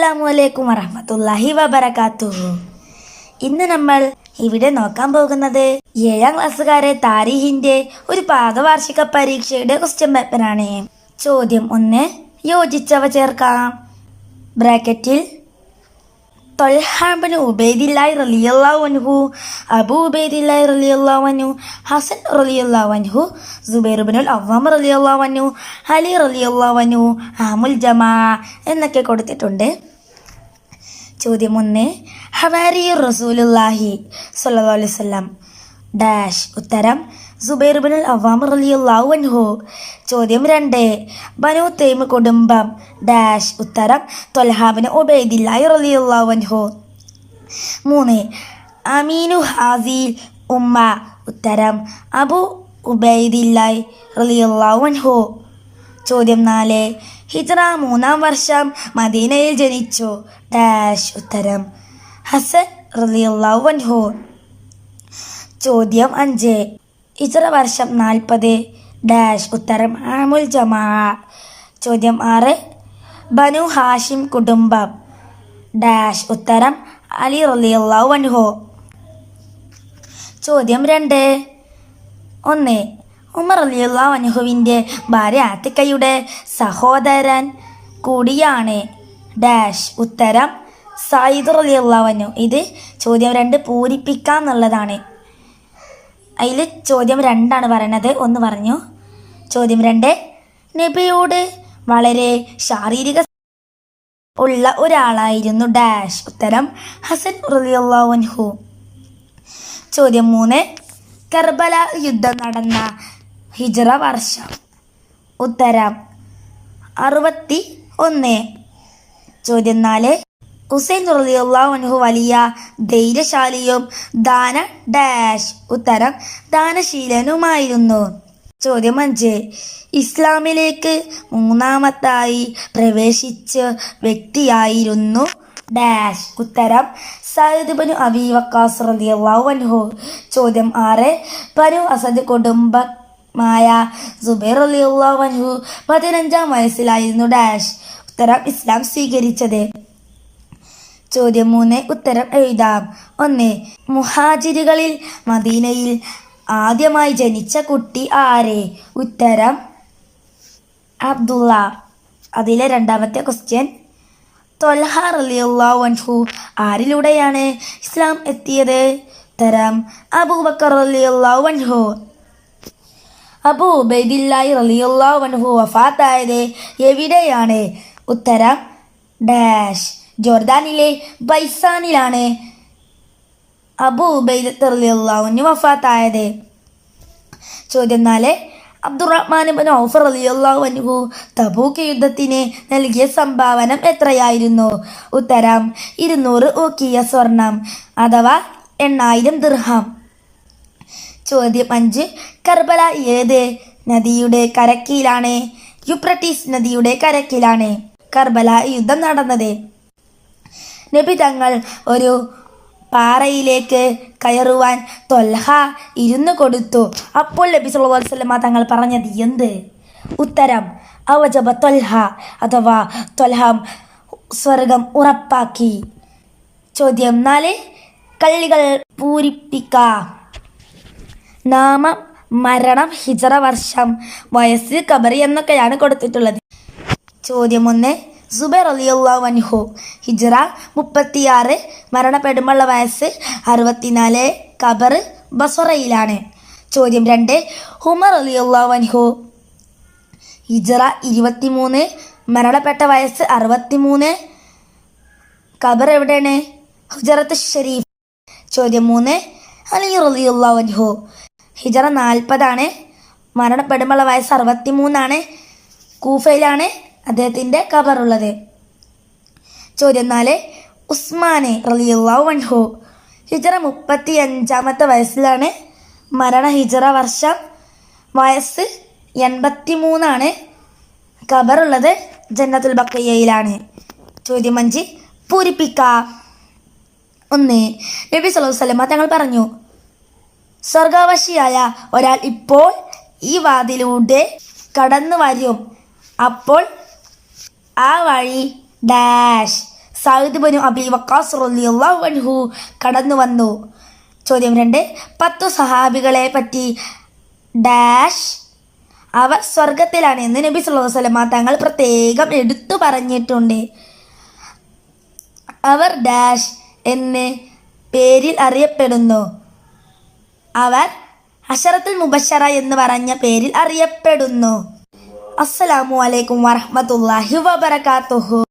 അസ്സലാമു അലൈക്കും വറഹമത്തല്ലാഹി വബറകാതുഹു ഇന്ന് നമ്മൾ ഇവിടെ നോക്കാൻ പോകുന്നത് ഏഴാം ക്ലാസ്സുകാരെ താരീഹിന്റെ ഒരു പാദവാർഷിക പരീക്ഷയുടെ ക്വസ്റ്റ്യൻ പേപ്പറാണ് ചോദ്യം ഒന്ന് യോജിച്ചവ ചേർക്കാം. ബ്രാക്കറ്റിൽ തൊൽഹാബിന് ഉബൈദില്ലായി റലിയല്ലാവൻഹു അബു ഉബൈദില്ലായി റലിയല്ലാവനു ഹസൻ റലിയല്ലാവൻഹു അൻഹു സുബൈർ ബിനുൽ അവ്വാം റലിയല്ലാഹു അൻഹു അലി റലിയല്ലാവനു അൻഹു ആമുൽ ജമാ എന്നൊക്കെ കൊടുത്തിട്ടുണ്ട്. ചോദ്യം ഒന്ന് ഹവാരി റസൂലുല്ലാഹി സല്ലല്ലാഹു അലൈഹി വസല്ലം. ഡാഷ് ഉത്തരം സുബൈർ ബിനുൽ അവാം റളിയല്ലാഹു അൻഹു. ചോദ്യം രണ്ട് ബനു തൈമ് കുടുംബം. ഡാഷ് ഉത്തരം തൊലഹാബിന് ഒബൈദില്ലായി റളിയല്ലാഹു അൻഹു. മൂന്ന് അമീനു ഹാസിൽ ഉമ്മ. ഉത്തരം അബു ഉബൈദില്ലായി റളിയല്ലാഹു അൻഹു. ചോദ്യം നാല്. ഹിജ്റ മൂന്നാം വർഷം മദീനയിൽ ജനിച്ചു. ഡാഷ് ഉത്തരം. ഹസൻ അൻഹു. ചോദ്യം അഞ്ച്. ഹിജ്റ വർഷം നാൽപ്പത്. ഡാഷ് ഉത്തരം ആമുൽ ജമാ. ചോദ്യം ആറ്. ബനു ഹാഷിം കുടുംബം. ഡാഷ് ഉത്തരം അലി അൻഹു. ചോദ്യം രണ്ട്. ഒന്ന്. ഉമർ അലിയുള്ള അനുഹുവിന്റെ ഭാര്യ ആത്തിക്കയുടെ സഹോദരൻ കൂടിയാണ്. ഡാഷ് ഉത്തരം സായിദ് അലിയുള്ളവനു ഇത് ചോദ്യം രണ്ട് പൂരിപ്പിക്കാം എന്നുള്ളതാണ്. അതിൽ ചോദ്യം രണ്ടാണ് പറയണത്. ഒന്ന് പറഞ്ഞു. ചോദ്യം രണ്ട് നബിയോട് വളരെ ശാരീരിക ഉള്ള ഒരാളായിരുന്നു ഡാഷ്. ഉത്തരം ഹസൻ റലിയുള്ളവൻഹു ചോദ്യം മൂന്ന് കർബല യുദ്ധം നടന്ന ഹിജ്റ വർഷം. ഉത്തരം. അറുപത്തി ഒന്ന്. ചോദ്യം നാല്. ഹുസൈൻ റളിയല്ലാഹു വലിയ ധൈര്യശാലിയും ദാന ഡാഷ്. ഉത്തരം ദാനശീലനുമായിരുന്നു. ചോദ്യം അഞ്ച്. ഇസ്ലാമിലേക്ക് മൂന്നാമത്തായി പ്രവേശിച്ച വ്യക്തിയായിരുന്നു ഡാഷ്. ഉത്തരം സയ്യിദ് ബനു അബി വക്കാസ് റളിയല്ലാഹു അൻഹു. ചോദ്യം ആറ്. ബനു അസദ് കുടുംബമായ സുബൈർ അൻഹു പതിനഞ്ചാം വയസ്സിലായിരുന്നു ഡാഷ്. ഉത്തരം ഇസ്ലാം സ്വീകരിച്ചത്. ചോദ്യം മൂന്ന് ഉത്തരം എഴുതാം. ഒന്ന് മുഹാജിരുകളിൽ മദീനയിൽ ആദ്യമായി ജനിച്ച കുട്ടി ആരെ? ഉത്തരം അബ്ദുള്ള. അതിലെ രണ്ടാമത്തെ ക്വസ്റ്റ്യൻ തൊൽഹ റളിയല്ലാഹു വൻഹു ആരിലൂടെയാണ് ഇസ്ലാം എത്തിയത്? ഉത്തരം അബൂബക്കർ റളിയല്ലാഹു അൻഹു. അബൂ ഉബൈദില്ലായി റളിയല്ലാഹു വൻഹു വഫാത്തായത് എവിടെയാണ്? ഉത്തരം ഡാഷ് ജോർദാനിലെ ബൈസാനിലാണ് അബു ഉബൈദ് റളിയല്ലാഹു അൻഹു വഫാത്തായത്. ചോദ്യം നാല് അബ്ദുറഹ്മാൻ ബിൻ ഓഫർ റളിയല്ലാഹു അൻഹു തബൂക്ക് യുദ്ധത്തിന് നൽകിയ സംഭാവന എത്രയായിരുന്നു? ഉത്തരം ഇരുന്നൂറ് ഓക്കിയ സ്വർണം അഥവാ എണ്ണായിരം ദിർഹം. ചോദ്യം അഞ്ച് കർബല ഏത് നദിയുടെ കരക്കിലാണ്? യുപ്രട്ടീസ് നദിയുടെ കരക്കിലാണ്. കർബല യുദ്ധം നടന്നത്. നബി തങ്ങൾ ഒരു പാറയിലേക്ക് കയറുവാൻ തൊൽഹ ഇരുന്നു കൊടുത്തു. അപ്പോൾ നബി സുല്ലാസ്ലമ തങ്ങൾ പറഞ്ഞത് എന്ത്? ഉത്തരം അവജബ തൊൽഹ അഥവാ തൊൽഹം സ്വർഗം ഉറപ്പാക്കി. ചോദ്യം നാല് കള്ളികൾ പൂരിപ്പിക്കാം. നാമം മരണം ഹിജറ വർഷം വയസ്സ് കബറി എന്നൊക്കെയാണ് കൊടുത്തിട്ടുള്ളത്. ചോദ്യം ഒന്ന് സുബൈർ അലിയുള്ളാഹു അൻഹു. ഹിജറ മുപ്പത്തിയാറ് മരണപ്പെടുമുള്ള വയസ്സ് അറുപത്തിനാല് ഖബർ ബസറയിലാണ്. ചോദ്യം രണ്ട് ഹുമർ അലിയുള്ളാഹു അൻഹു. ഹിജറ ഇരുപത്തിമൂന്ന് മരണപ്പെട്ട വയസ്സ് അറുപത്തിമൂന്ന് ഖബർ എവിടെയാണ്? ഹുജറത്ത് ഷരീഫ്. ചോദ്യം മൂന്ന് അലി റളിയല്ലാഹു അൻഹു. ഹിജറ നാൽപ്പതാണ്. മരണപ്പെടുമ്പോഴുള്ള വയസ്സ് അറുപത്തി മൂന്നാണ് കൂഫയിലാണ് അദ്ദേഹത്തിന്റെ ഖബറുള്ളത്. ചോദ്യം നാല്. ഉസ്മാനെ റളിയല്ലാഹു അൻഹു. ഹിജറ മുപ്പത്തി അഞ്ചാമത്തെ വയസ്സിലാണ് മരണ ഹിജറ വർഷം വയസ്സ് എൺപത്തി മൂന്നാണ് ഖബറുള്ളത് ജന്നത്തുൽ ബക്കയ്യയിലാണ് ചോദ്യം അഞ്ച്. പൂരിപ്പിക്ക. ഒന്ന്. നബി സല്ലല്ലാഹു അലൈഹി വസല്ലമ തങ്ങൾ പറഞ്ഞു സ്വർഗാവശിയായ ഒരാൾ ഇപ്പോൾ ഈ വാതിലൂടെ കടന്നു വരും. അപ്പോൾ ആ വഴി ഡാഷ്. സൗദ് ബനു അബി വക്കാസ് അൻഹു കടന്നു വന്നു. ചോദ്യം രണ്ട് പത്തു സഹാബികളെ പറ്റി ഡാഷ് അവർ സ്വർഗത്തിലാണ് എന്ന് നബി സുല്ലാ വസല്ലമ തങ്ങൾ പ്രത്യേകം എടുത്തു പറഞ്ഞിട്ടുണ്ട്. അവർ ഡാഷ് എന്ന് പേരിൽ അറിയപ്പെടുന്നു. അവർ അഷറത്തുൽ മുബഷറ എന്ന് പറഞ്ഞ പേരിൽ അറിയപ്പെടുന്നു. അസ്സലാമു അലൈക്കും വറഹ്മത്തുള്ളാഹി വബറകാതുഹു.